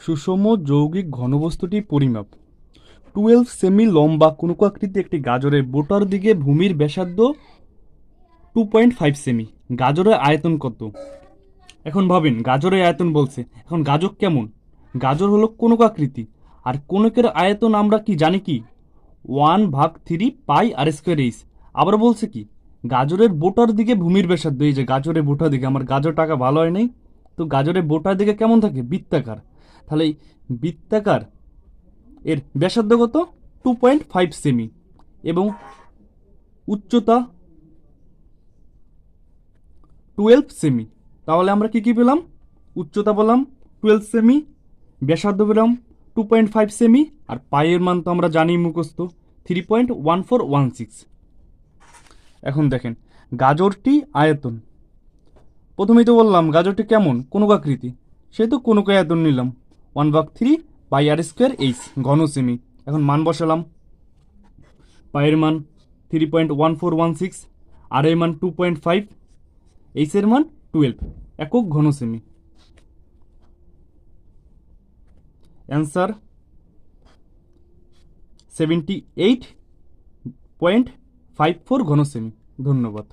সুষম যৌগিক ঘনবস্তুটি পরিমাপ। টুয়েলভ সেমি লম্বা কুনুকাকৃতি একটি গাজরের বোটার দিকে ভূমির ব্যাসার্ধ টু পয়েন্ট ফাইভ সেমি। গাজরের আয়তন কত? এখন ভাবেন, গাজরের আয়তন বলছে, এখন গাজর কেমন? গাজর হলো কোনকাকৃতি, আর কোনকের আয়তন আমরা কি জানি কি? ওয়ান ভাগ three pi r square h. আবার বলছে কি, গাজরের বোটার দিকে ভূমির ব্যাসার্ধ, এই যে গাজরের বোটার দিকে, আমার গাজর টাকা ভালো হয় নাই, তো গাজরের বোটার দিকে কেমন থাকে? বৃত্তাকার। তাহলে এই বৃত্তাকার এর ব্যাসার্ধ কত? টু পয়েন্ট ফাইভ সেমি এবং উচ্চতা টুয়েলভ সেমি তাহলে আমরা কি কি পেলাম? উচ্চতা পেলাম টুয়েলভ সেমি ব্যাসার্ধ পেলাম টু পয়েন্ট ফাইভ সেমি আর পায়ের মান তো আমরা জানি মুখস্থ three point one four one six এখন দেখেন, গাজরটি আয়তন। প্রথমেই তো বললাম, গাজরটি কেমন? কোনকাকৃতি সেহেতু কোনক আয়তন নিলাম। ওয়ান ভাগ three by r square H ঘন সেমি এখন মান বসালাম। পায়ের মান three point one four one six, r এর মান টু পয়েন্ট ফাইভ এইচের মান টুয়েলভ, একক ঘন semi answer seventy eight point five four ঘন সেমি ধন্যবাদ।